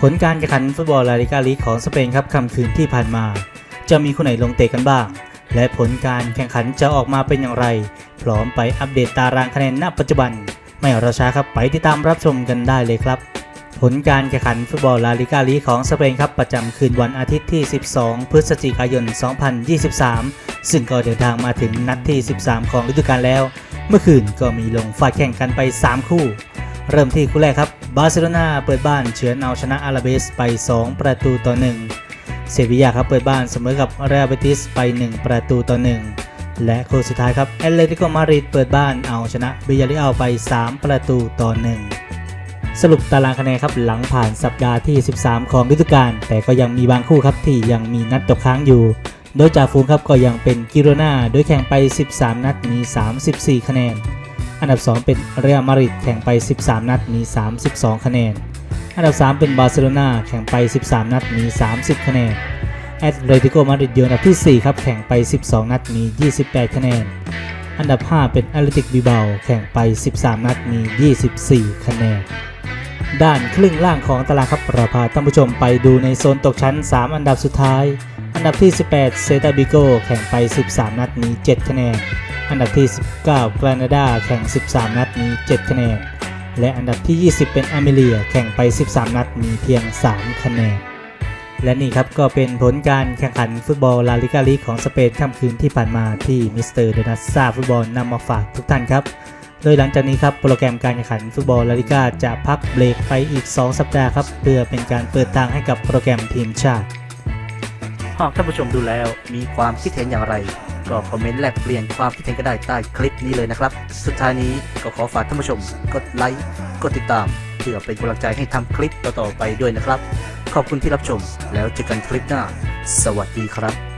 ผลการแข่งขันฟุตบอลลาลิกาลีกของสเปนครับค่ำคืนที่ผ่านมา จะมีคนไหนลงเตะกันบ้าง และผลการแข่งขันจะออกมาเป็นอย่างไร พร้อมไปอัปเดตตารางคะแนนณปัจจุบัน ไม่รอช้าครับไปติดตามรับชมกันได้เลยครับ ลการแข่งขันฟุตบอลลาลิกาลีของสเปนครับประจำคืนวันอาทิตย์ที่ 12 พฤศจิกายน 2023 ซึ่งก็เดินทางมาถึงนัดที่ 13 ของฤดูกาลแล้ว เมื่อคืนก็มีลงฟาดแข่งกันไป 3 คู่ เริ่มที่คู่แรกครับ บาร์เซโลนาเปิดบ้านเฉือนเอาชนะอาราเบสไป 2 ประตูต่อ 1 เซบียาครับเปิดบ้านเสมอกับเรอัลเบติสไป 1 ประตูต่อ 1 และคู่สุดท้ายครับแอตเลติโกมาดริดเปิดบ้านเอาชนะบิยาริอัลไป 3 ประตูต่อ 1 สรุปตารางคะแนนครับหลังผ่านสัปดาห์ที่ 13 ของฤดูกาลแต่ก็ยังมีบางคู่ครับที่ยังมีนัดตกค้างอยู่ โดยจ่าฝูงครับก็ยังเป็นกิโรนาโดยแข่งไป 13 นัดมี 34 คะแนน อันดับ 2 เป็นเรอัลมาดริดแข่งไป 13 นัดมี 32 คะแนน อันดับ 3 เป็นบาร์เซโลนาแข่งไป 13 นัดมี 30 คะแนนแอตเลติโกมาดริดอยู่อันดับที่ 4 ครับแข่งไป 12 นัดมี 28 คะแนน อันดับ 5 เป็นแอตเลติกบิเบาแข่งไป 13 นัดมี 24 คะแนน ด้านครึ่งล่างของตารางครับเราพาท่านผู้ชมไปดูในโซนตกชั้น 3 อันดับสุดท้าย อันดับที่ 18 เซตาบิโกแข่งไป 13 นัดมี 7 คะแนน อันดับที่ 19กรานาดาแข่ง 13 นัดมี 7 คะแนน และอันดับที่ 20 เป็นอเมเลียแข่งไป 13 นัดมีเพียง 3 คะแนน และนี่ครับก็เป็นผลการแข่งขันฟุตบอลลาลิกาลีกของสเปนค่ำคืนที่ผ่านมาที่มิสเตอร์โดนัสซาฟุตบอลนำมาฝากทุกท่านครับ โดยหลังจากนี้ครับโปรแกรมการแข่งขันฟุตบอลลาลิกาจะพักเบรกไปอีก 2 สัปดาห์ครับเพื่อเป็นการเปิดทางให้กับโปรแกรมทีมชาติ หากท่านผู้ชมดูแล้วมีความคิดเห็นอย่างไร ก็คอมเมนต์แลกเปลี่ยนความคิดเห็นก็ได้ใต้คลิปนี้เลยนะครับ สุดท้ายนี้ก็ขอฝากท่านผู้ชมกดไลค์กดติดตามเพื่อเป็นกำลังใจให้ทำคลิปต่อๆไปด้วยนะครับ ขอบคุณที่รับชม แล้วเจอกันคลิปหน้า สวัสดีครับ